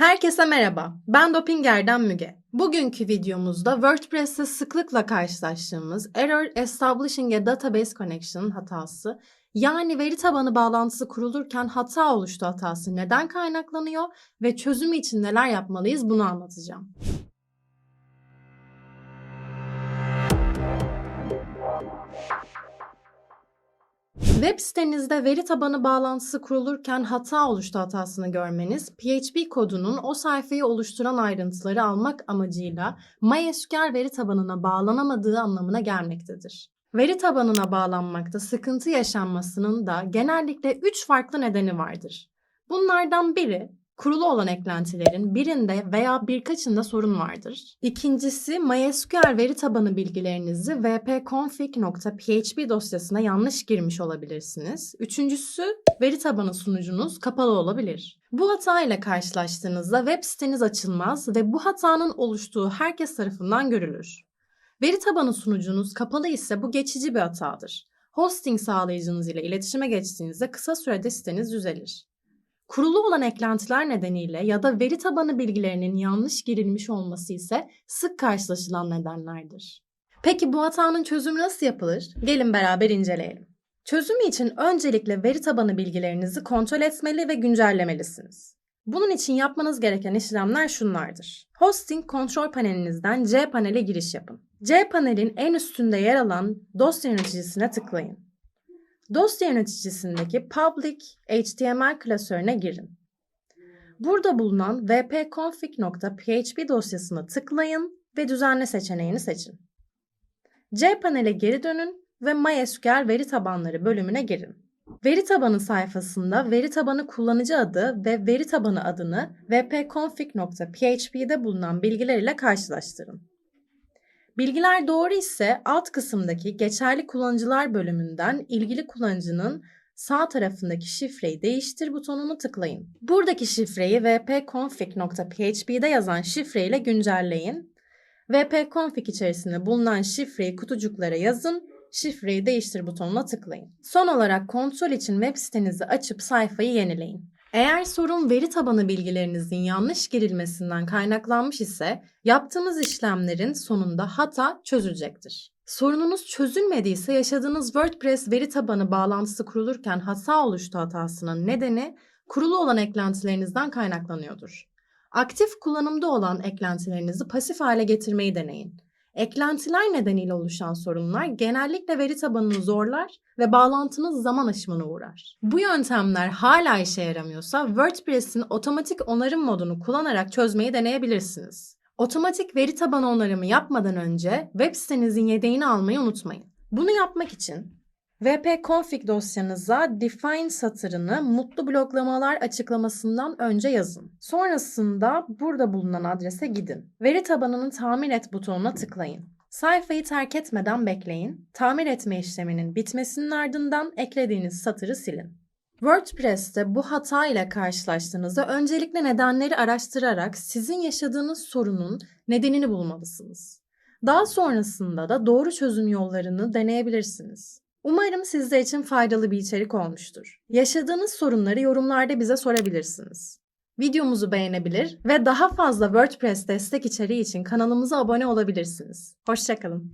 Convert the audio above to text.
Herkese merhaba. Ben Dopinger'den Müge. Bugünkü videomuzda WordPress'te sıklıkla karşılaştığımız Error Establishing a Database Connection hatası yani veri tabanı bağlantısı kurulurken hata oluştu hatası neden kaynaklanıyor ve çözümü için neler yapmalıyız bunu anlatacağım. Web sitenizde veri tabanı bağlantısı kurulurken hata oluştu hatasını görmeniz, PHP kodunun o sayfayı oluşturan ayrıntıları almak amacıyla MySQL veri tabanına bağlanamadığı anlamına gelmektedir. Veri tabanına bağlanmakta sıkıntı yaşanmasının da genellikle 3 farklı nedeni vardır. Bunlardan biri kurulu olan eklentilerin birinde veya birkaçında sorun vardır. İkincisi MySQL veri tabanı bilgilerinizi wp-config.php dosyasına yanlış girmiş olabilirsiniz. Üçüncüsü veri tabanı sunucunuz kapalı olabilir. Bu hata ile karşılaştığınızda web siteniz açılmaz ve bu hatanın oluştuğu herkes tarafından görülür. Veri tabanı sunucunuz kapalı ise bu geçici bir hatadır. Hosting sağlayıcınız ile iletişime geçtiğinizde kısa sürede siteniz düzelir. Kurulu olan eklentiler nedeniyle ya da veri tabanı bilgilerinin yanlış girilmiş olması ise sık karşılaşılan nedenlerdir. Peki bu hatanın çözümü nasıl yapılır? Gelin beraber inceleyelim. Çözümü için öncelikle veri tabanı bilgilerinizi kontrol etmeli ve güncellemelisiniz. Bunun için yapmanız gereken işlemler şunlardır. Hosting kontrol panelinizden C panele giriş yapın. C panelin en üstünde yer alan dosya yöneticisine tıklayın. Dosya yöneticisindeki Public HTML klasörüne girin. Burada bulunan wp-config.php dosyasına tıklayın ve düzenle seçeneğini seçin. C panele geri dönün ve MySQL veri tabanları bölümüne girin. Veri tabanı sayfasında veri tabanı kullanıcı adı ve veri tabanı adını wp-config.php'de bulunan bilgiler ile karşılaştırın. Bilgiler doğru ise alt kısımdaki geçerli kullanıcılar bölümünden ilgili kullanıcının sağ tarafındaki şifreyi değiştir butonunu tıklayın. Buradaki şifreyi wp-config.php'de yazan şifreyle güncelleyin. wp-config içerisinde bulunan şifreyi kutucuklara yazın, şifreyi değiştir butonuna tıklayın. Son olarak kontrol için web sitenizi açıp sayfayı yenileyin. Eğer sorun veri tabanı bilgilerinizin yanlış girilmesinden kaynaklanmış ise yaptığınız işlemlerin sonunda hata çözülecektir. Sorununuz çözülmediyse yaşadığınız WordPress veri tabanı bağlantısı kurulurken hata oluştu hatasının nedeni kurulu olan eklentilerinizden kaynaklanıyordur. Aktif kullanımda olan eklentilerinizi pasif hale getirmeyi deneyin. Eklentiler nedeniyle oluşan sorunlar genellikle veri tabanını zorlar ve bağlantınız zaman aşımına uğrar. Bu yöntemler hala işe yaramıyorsa WordPress'in otomatik onarım modunu kullanarak çözmeyi deneyebilirsiniz. Otomatik veri tabanı onarımı yapmadan önce web sitenizin yedeğini almayı unutmayın. Bunu yapmak için wp-config dosyanıza define satırını mutlu bloklamalar açıklamasından önce yazın. Sonrasında burada bulunan adrese gidin. Veri tabanını tamir et butonuna tıklayın. Sayfayı terk etmeden bekleyin. Tamir etme işleminin bitmesinin ardından eklediğiniz satırı silin. WordPress'te bu hata ile karşılaştığınızda öncelikle nedenleri araştırarak sizin yaşadığınız sorunun nedenini bulmalısınız. Daha sonrasında da doğru çözüm yollarını deneyebilirsiniz. Umarım sizler için faydalı bir içerik olmuştur. Yaşadığınız sorunları yorumlarda bize sorabilirsiniz. Videomuzu beğenebilir ve daha fazla WordPress destek içeriği için kanalımıza abone olabilirsiniz. Hoşçakalın.